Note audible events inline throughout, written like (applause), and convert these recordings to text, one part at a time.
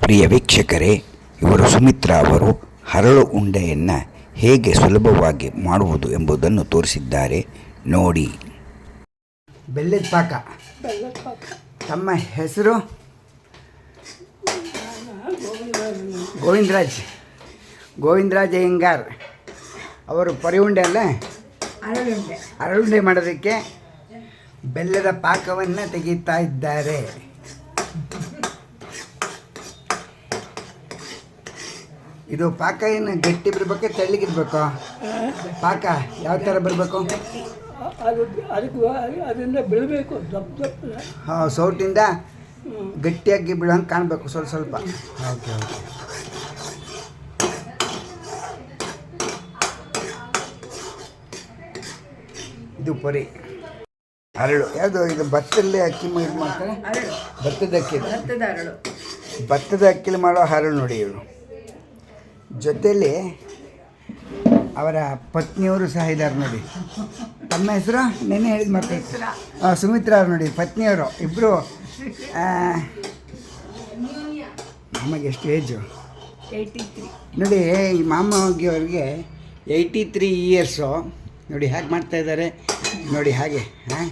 ಪ್ರಿಯ ವೀಕ್ಷಕರೇ ಇವರು ಸುಮಿತ್ರಾ ಅವರು ಹರಳು ಉಂಡೆಯನ್ನು ಹೇಗೆ ಸುಲಭವಾಗಿ ಮಾಡುವುದು ಎಂಬುದನ್ನು ತೋರಿಸಿದ್ದಾರೆ. ನೋಡಿ. ಬೆಲ್ಲದ ಪಾಕ. ತಮ್ಮ ಹೆಸರು? ಗೋವಿಂದರಾಜ್. ಗೋವಿಂದರಾಜ್ ಅಯ್ಯಂಗಾರ್. ಅವರು ಉಂಡೆ ಅಲ್ಲ? ಹರಳುಂಡೆ. ಅರಳುಂಡೆ ಮಾಡೋದಕ್ಕೆ ಬೆಲ್ಲದ ಪಾಕವನ್ನು ತೆಗೀತಾ ಇದ್ದಾರೆ. ಇದು ಪಾಕ ಏನು ಗಟ್ಟಿ ಬರಬೇಕು ತೆಳ್ಳಗಿರ್ಬೇಕು ಪಾಕ ಯಾವ ಥರ ಬರಬೇಕು? ಅದು ಅದಕ್ಕೆ ಅದರಿಂದ ಬೆಳಬೇಕು ದಪ್ಪ ದಪ್ಪ. ಹಾಂ ಸೌಟಿಂದ ಗಟ್ಟಿಯಾಗಿ ಬೀಳಂಗೆ ಕಾಣಬೇಕು ಸ್ವಲ್ಪ ಸ್ವಲ್ಪ. Okay okay. ಇದು ಪೊರಿ. ಅರಳು. ಯಾವುದು ಇದು ಭತ್ತದಲ್ಲಿ ಅಕ್ಕಿ ಇದು ಮಾಡ್ತಾರೆ? ಭತ್ತದ ಅಕ್ಕಿ ಭತ್ತದ ಅರಳು. ಭತ್ತದ ಅಕ್ಕಿಲಿ ಮಾಡೋ ಹರಳು ನೋಡಿ ಇವರು ಜೊತೆಲಿ ಅವರ ಪತ್ನಿಯವರು ಸಹ ಇದ್ದಾರೆ ನೋಡಿ. ತಮ್ಮ ಹೆಸರು? ನೆನೆ ಹೇಳಿದ ಮತ್ತೆ ಸುಮಿತ್ರಾ ಅವ್ರು ನೋಡಿ ಪತ್ನಿಯವರು. ಇಬ್ಬರು ನಮಗೆ ಎಷ್ಟು ಏಜು ಏಯ್ಟಿ ತ್ರೀ ನೋಡಿ ಈ ಮಾಮಿ ಅವ್ರಿಗೆ ಏಯ್ಟಿ ತ್ರೀ ಇಯರ್ಸು ನೋಡಿ ಹೇಗೆ ಮಾಡ್ತಾ ಇದ್ದಾರೆ. ನೋಡಿ ಹಾಗೆ ಹಾಂ.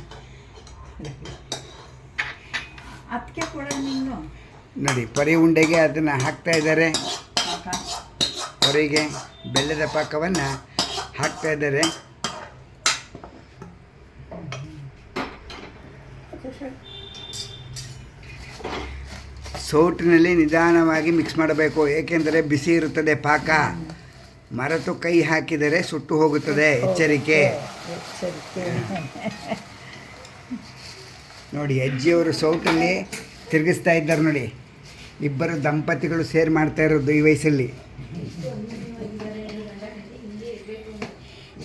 ನೋಡಿ ಪರಿ ಉಂಡೆಗೆ ಅದನ್ನು ಹಾಕ್ತಾ ಇದ್ದಾರೆ. ಹೊರಗೆ ಬೆಲ್ಲದ ಪಾಕವನ್ನು ಹಾಕ್ತಾ ಇದ್ದಾರೆ. ಸೌಟಿನಲ್ಲಿ ನಿಧಾನವಾಗಿ ಮಿಕ್ಸ್ ಮಾಡಬೇಕು, ಏಕೆಂದರೆ ಬಿಸಿ ಇರುತ್ತದೆ ಪಾಕ. ಮರೆತು ಕೈ ಹಾಕಿದರೆ ಸುಟ್ಟು ಹೋಗುತ್ತದೆ, ಎಚ್ಚರಿಕೆ. ನೋಡಿ, ಅಜ್ಜಿಯವರು ಸೌಟಲ್ಲಿ ತಿರುಗಿಸ್ತಾ ಇದ್ದಾರೆ ನೋಡಿ. ಇಬ್ಬರು ದಂಪತಿಗಳು ಸೇರ್ ಮಾಡ್ತಾ ಇರೋದು ಈ ವಯಸ್ಸಲ್ಲಿ.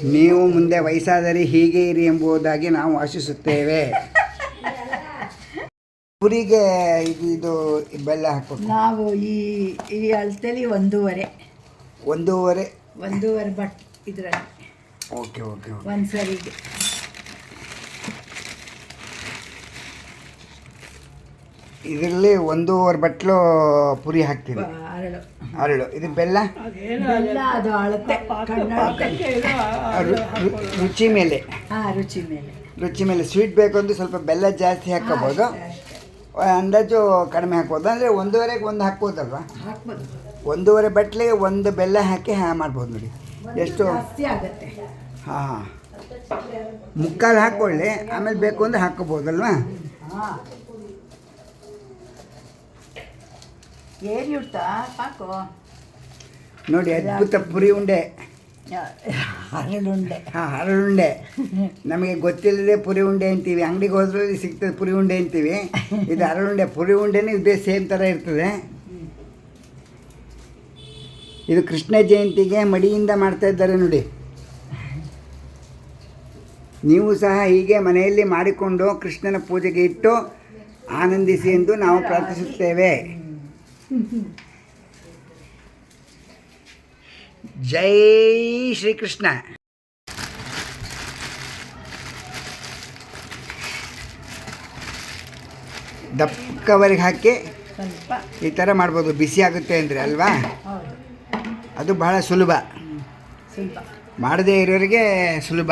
ನೀವು ಮುಂದೆ ವಯಸ್ಸಾದರೆ ಹೀಗೆ ಇರಿ ಎಂಬುದಾಗಿ ನಾವು ಆಶಿಸುತ್ತೇವೆ. ಊರಿಗೆ ಇದು ಇದು ಬೆಲ್ಲ ಹಾಕಬೇಕು. ನಾವು ಈ ಈ ಅಳತೆಲಿ ಒಂದೂವರೆ. ಒಂದೂವರೆ. ಒಂದೂವರೆ ಬಟ್ ಇದರಲ್ಲಿ. Okay okay okay. ಒಂದು ಸರಿಗೆ ಇದರಲ್ಲಿ ಒಂದೂವರೆ ಬಟ್ಲು ಪುರಿ ಹಾಕ್ತೀನಿ. ಅರಳು. ಇದು ಬೆಲ್ಲ? ರುಚಿ ಮೇಲೆ. ರುಚಿ ಮೇಲೆ. ರುಚಿ ಮೇಲೆ. ಸ್ವೀಟ್ ಬೇಕು ಅಂದ್ರೆ ಸ್ವಲ್ಪ ಬೆಲ್ಲ ಜಾಸ್ತಿ ಹಾಕೋಬೋದು ಅಷ್ಟೇ. ಅಂದಾಜು ಕಡಿಮೆ ಹಾಕ್ಬೋದು. ಅಂದರೆ ಒಂದೂವರೆಗೆ ಒಂದು ಹಾಕ್ಬೋದಲ್ವಾ? ಹಾಕ್ಬೋದು. ಒಂದೂವರೆ ಬಟ್ಲಿಗೆ ಒಂದು ಬೆಲ್ಲ ಹಾಕಿ ಹಾ ಮಾಡ್ಬೋದು ನೋಡಿ. ಎಷ್ಟು? ಜಾಸ್ತಿ ಹಾ ಹಾಂ ಹಾಂ. ಮುಕ್ಕಾಲು ಹಾಕ್ಕೊಳ್ಳಿ. ಆಮೇಲೆ ಬೇಕು ಅಂದರೆ ಹಾಕ್ಕೋಬೋದಲ್ವಾ ಹಾಂ ಏನು ಇಡ್ತಾ ಪಾಕು ನೋಡಿ ಅದ್ಭುತ ಪುರಿ ಉಂಡೆ. ಹರಳುಂಡೆ. ಹಾಂ ಹರಳುಂಡೆ. (laughs) ನಮಗೆ ಗೊತ್ತಿಲ್ಲದೆ ಪುರಿ ಉಂಡೆ ಅಂತೀವಿ. ಅಂಗಡಿಗೆ ಹೋದ್ರೆ ಸಿಗ್ತದೆ ಪುರಿ ಉಂಡೆ ಅಂತೀವಿ. ಇದು ಹರಳುಂಡೆ. ಪುರಿ ಉಂಡೆನೂ ಇದೇ ಸೇಮ್ ಥರ ಇರ್ತದೆ. ಇದು ಕೃಷ್ಣ ಜಯಂತಿಗೆ ಮಡಿಯಿಂದ ಮಾಡ್ತಾ ಇದ್ದಾರೆ ನೋಡಿ. ನೀವು ಸಹ ಹೀಗೆ ಮನೆಯಲ್ಲಿ ಮಾಡಿಕೊಂಡು ಕೃಷ್ಣನ ಪೂಜೆಗೆ ಇಟ್ಟು ಆನಂದಿಸಿ ಎಂದು ನಾವು ಪ್ರಾರ್ಥಿಸುತ್ತೇವೆ. ಜೈ ಶ್ರೀಕೃಷ್ಣ. ದಪ್ಪವರಿಗೆ ಹಾಕಿ. ಈ ಥರ ಮಾಡ್ಬೋದು. ಬಿಸಿ ಆಗುತ್ತೆ ಅಂದರೆ ಅಲ್ವಾ? ಅದು ಬಹಳ ಸುಲಭ. ಮಾಡದೇ ಇರೋರಿಗೆ ಸುಲಭ.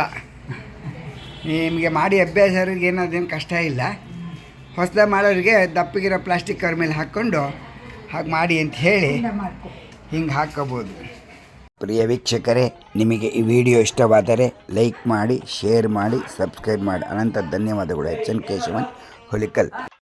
ನಿಮಗೆ ಮಾಡಿ ಅಭ್ಯಾಸ ಇರೋರಿಗೆ ಏನೋ ಅದೇನು ಕಷ್ಟ ಇಲ್ಲ. ಹೊಸದಾಗಿ ಮಾಡೋರಿಗೆ ದಪ್ಪಗಿರೋ ಪ್ಲಾಸ್ಟಿಕ್ ಕವರ್ ಮೇಲೆ ಹಾಕ್ಕೊಂಡು ಹಾಗೆ ಮಾಡಿ ಅಂತ ಹೇಳಿ ಹಿಂಗೆ ಹಾಕೋಬೋದು. ಪ್ರಿಯ ವೀಕ್ಷಕರೇ ನಿಮಗೆ ಈ ವಿಡಿಯೋ ಇಷ್ಟವಾದರೆ ಲೈಕ್ ಮಾಡಿ ಶೇರ್ ಮಾಡಿ ಸಬ್ಸ್ಕ್ರೈಬ್ ಮಾಡಿ. ಅನಂತ ಧನ್ಯವಾದಗಳು. H N Keshavan Hulikal.